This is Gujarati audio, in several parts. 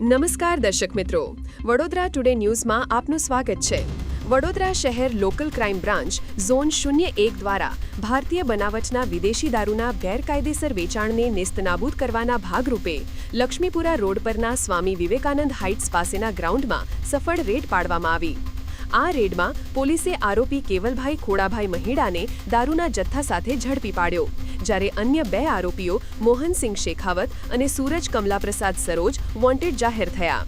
નમસ્કાર દર્શક મિત્રો. વડોદરા ટુડે ન્યૂઝમાં આપનું સ્વાગત છે. વડોદરા શહેર લોકલ ક્રાઇમ બ્રાન્ચ ઝોન શૂન્ય એક દ્વારા ભારતીય બનાવટના વિદેશી દારૂના ગેરકાયદેસર વેચાણને નેસ્તનાબૂદ કરવાના ભાગરૂપે લક્ષ્મીપુરા રોડ પરના સ્વામી વિવેકાનંદ હાઇટ્સ પાસેના ગ્રાઉન્ડમાં સફળ રેડ પાડવામાં આવી. આ રેડમાં પોલીસે આરોપી કેવલભાઈ ખોડાભાઈ મહિડાને દારૂના જથ્થા સાથે ઝડપી પાડ્યો. જ્યારે અન્ય બે આરોપીઓ, મોહનસિંહ શેખાવત અને સૂરજ કમલાપ્રસાદ સરોજ વોન્ટેડ જાહેર થયા.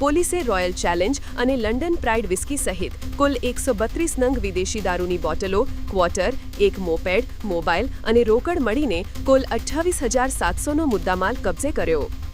પોલીસે રોયલ ચેલેન્જ અને લંડન પ્રાઇડ વિસ્કી સહિત કુલ એકસો બત્રીસ નંગ વિદેશી દારૂની બોટલો ક્વોટર એક મોપેડ મોબાઈલ અને રોકડ મળીને કુલ અઠ્ઠાવીસ હજાર સાતસોનો મુદ્દામાલ કબજે કર્યો.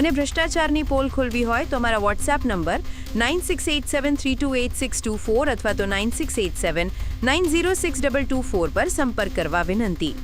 અને ભ્રષ્ટાચારની પોલ ખોલવી હોય તો અમારા WhatsApp number nine six eight seven three two eight six two four અથવા તો nine six eight seven nine zero six double two four પર સંપર્ક કરવા વિનંતી.